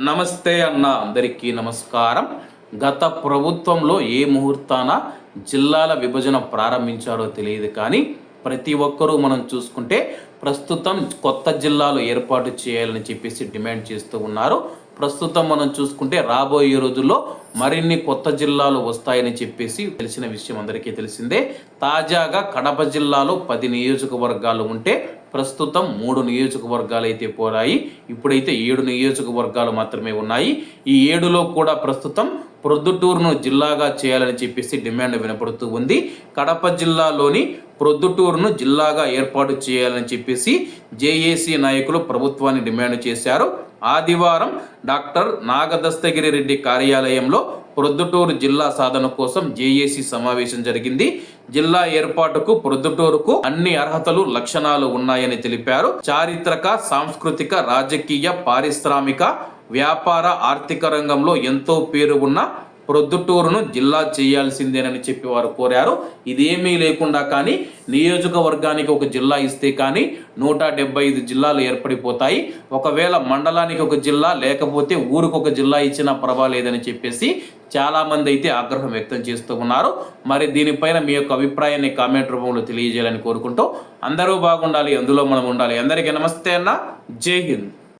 నమస్తే అన్న అందరికీ నమస్కారం. గత ప్రభుత్వంలో ఏ ముహూర్తాన జిల్లాల విభజన ప్రారంభించారో తెలియదు కానీ ప్రతి ఒక్కరూ మనం చూసుకుంటే ప్రస్తుతం కొత్త జిల్లాలు ఏర్పాటు చేయాలని చెప్పేసి డిమాండ్ చేస్తూ ఉన్నారు. ప్రస్తుతం మనం చూసుకుంటే రాబోయే రోజుల్లో మరిన్ని కొత్త జిల్లాలు వస్తాయని చెప్పేసి తెలిసిన విషయం అందరికీ తెలిసిందే. తాజాగా కడప జిల్లాలో పది నియోజకవర్గాలు ఉంటే ప్రస్తుతం మూడు నియోజకవర్గాలు అయితే పోరాయి. ఇప్పుడైతే ఏడు నియోజకవర్గాలు మాత్రమే ఉన్నాయి. ఈ ఏడులో కూడా ప్రస్తుతం ప్రొద్దుటూరును జిల్లాగా చేయాలని చెప్పేసి డిమాండ్ వినపడుతూ ఉంది. కడప జిల్లాలోని ప్రొద్దుటూరును జిల్లాగా ఏర్పాటు చేయాలని చెప్పేసి జేఏసీ నాయకులు ప్రభుత్వాన్ని డిమాండ్ చేశారు. ఆదివారం డాక్టర్ నాగదస్తగిరి రెడ్డి కార్యాలయంలో ప్రొద్దుటూరు జిల్లా సాధన కోసం జేఏసీ సమావేశం జరిగింది. జిల్లా ఏర్పాటుకు ప్రొద్దుటూరుకు అన్ని అర్హతలు లక్షణాలు ఉన్నాయని తెలిపారు. చారిత్రక సాంస్కృతిక రాజకీయ పారిశ్రామిక వ్యాపార ఆర్థిక రంగంలో ఎంతో పేరు ఉన్న ప్రొద్దుటూరును జిల్లా చేయాల్సిందేనని చెప్పి వారు కోరారు. ఇదేమీ లేకుండా కానీ నియోజకవర్గానికి ఒక జిల్లా ఇస్తే కానీ నూట డెబ్బై ఐదు జిల్లాలు ఏర్పడిపోతాయి. ఒకవేళ మండలానికి ఒక జిల్లా లేకపోతే ఊరికి ఒక జిల్లా ఇచ్చినా పర్వాలేదని చెప్పేసి చాలామంది అయితే ఆగ్రహం వ్యక్తం చేస్తూ ఉన్నారు. మరి దీనిపైన మీ యొక్క అభిప్రాయాన్ని కామెంట్ రూపంలో తెలియజేయాలని కోరుకుంటూ అందరూ బాగుండాలి అందులో మనం ఉండాలి. అందరికీ నమస్తే అన్న. జై హింద్.